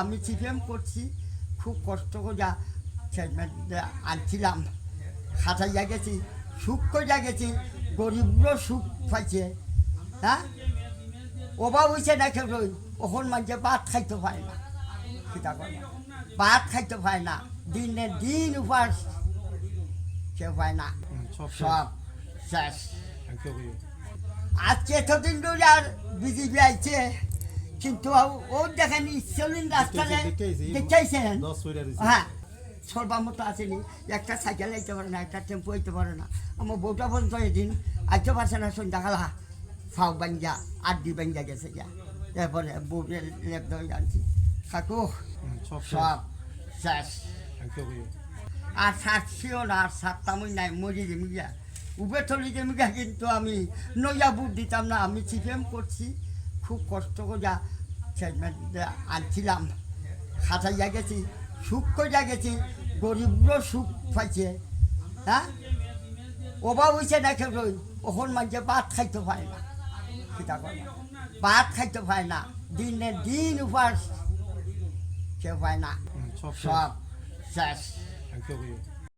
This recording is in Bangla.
আমি সিপিএম করছি খুব কষ্ট করে আনছিলাম। খাটাইয়া গেছি সুখ করিয়া গেছি গরিবরও সুখ পাইছে হ্যাঁ? অভাব হয়েছে না কেউ ওখন মানুষে ভাত খাইতে পারে না। কিতা করে ভাত খাইতে পারে না দিনে দিন উপাস কেউ পায় না। সব শেষ। আজকে এতদিন ধরে আর বিজেপি আইছে কিন্তু ও দেখেনি চলিন রাস্তাতে দেখেছি, দেখাইছেন দশ হইরা দিছে। হ্যাঁ আসেনি একটা সাইকেল আইতে পারে না একটা টেম্পো আইতে পারে না আমার বউটা পর্যন্ত এদিন আইতে পারছে না সন্ধ্যাকালা ফাও বাঞ্জা আড্ডি বাঞ্জা গেছে গিয়া এরপরে বউটের লেপ ধরে আনছি কাকু সব শেষ আর সাতশিও না আর সাতটা মই নাই মরি জমি গিয়া উবে থলি জমি গিয়া কিন্তু আমি নইয়া বুট দিতাম না আমি সিপিএম করছি খুব কষ্ট করে যা আনছিলাম। খাটাইয়া গেছি সুখ করিয়া গেছি গরিবরও সুখ পাইছে হ্যাঁ? অভাব হয়েছে না কেউ ওখন মানুষে ভাত খাইতে পারে না। কিতা করে ভাত খাইতে পারে না দিনে দিন উপাস কেউ পায় না। সব শেষ।